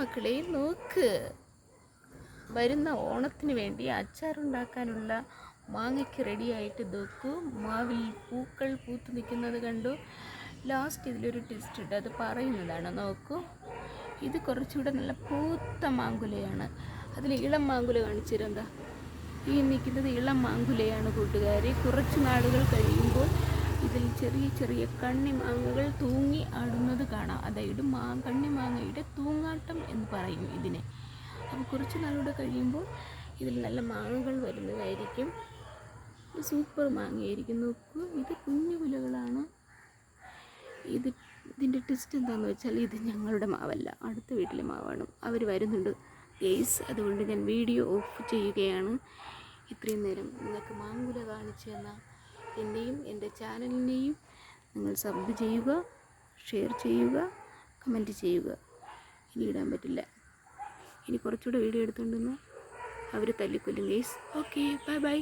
മക്കളെ നോക്ക്. വരുന്ന ഓണത്തിന് വേണ്ടി അച്ചാറുണ്ടാക്കാനുള്ള മാങ്ങയ്ക്ക് റെഡിയായിട്ട് നോക്കൂ മാവിൽ പൂക്കൾ പൂത്ത് നിൽക്കുന്നത് കണ്ടു. ലാസ്റ്റ് ഇതിലൊരു ടെസ്റ്റ് ഉണ്ട് അത് പറയുന്നതാണ് നോക്കൂ. ഇത് കുറച്ചുകൂടെ നല്ല പൂത്ത മാങ്കുലയാണ്. അതിൽ ഇളം മാങ്കുല കാണിച്ചിരുന്നതാ. ഈ നിൽക്കുന്നത് ഇളം മാങ്കുലയാണ് കൂട്ടുകാരി. കുറച്ച് നാളുകൾ കഴിയുമ്പോൾ ഇതിൽ ചെറിയ ചെറിയ കണ്ണി മാങ്ങകൾ തൂങ്ങി ആടുന്നത് അതായത് മാ കണ്ണിമാങ്ങയുടെ തൂങ്ങാട്ടം എന്ന് പറയും ഇതിനെ. അപ്പോൾ കുറച്ച് നാളുകൂടെ കഴിയുമ്പോൾ ഇതിൽ നല്ല മാങ്ങകൾ വരുന്നതായിരിക്കും. ഇത് സൂപ്പർ മാങ്ങയായിരിക്കും നോക്കൂ ഇത് കുഞ്ഞു കുലകളാണ് ഇത് ഇതിന്റെ ടെസ്റ്റ് എന്താണെന്ന് വെച്ചാൽ ഇത് ഞങ്ങളുടെ മാവല്ല അടുത്ത വീട്ടിലെ മാവാണ്. അവർ വരുന്നുണ്ട്. ഗെയ്സ് അതുകൊണ്ട് ഞാൻ വീഡിയോ ഓഫ് ചെയ്യുകയാണ്. ഇത്രയും നേരം നിങ്ങൾക്ക് മാങ്കുല കാണിച്ചു തന്ന എന്റെയും എന്റെ ചാനലിനെയും നിങ്ങൾ സബ് ചെയ്യുക ഷെയർ ചെയ്യുക. കമന്റ് ചെയ്യുക. ഇനി ഇടാൻ പറ്റില്ല. ഇനി കുറച്ചുകൂടെ വീഡിയോ എടുത്തുകൊണ്ടിരുന്നു അവർ തല്ലിക്കൊല്ലും ഗെയ്സ് ഓക്കെ ബൈ ബൈ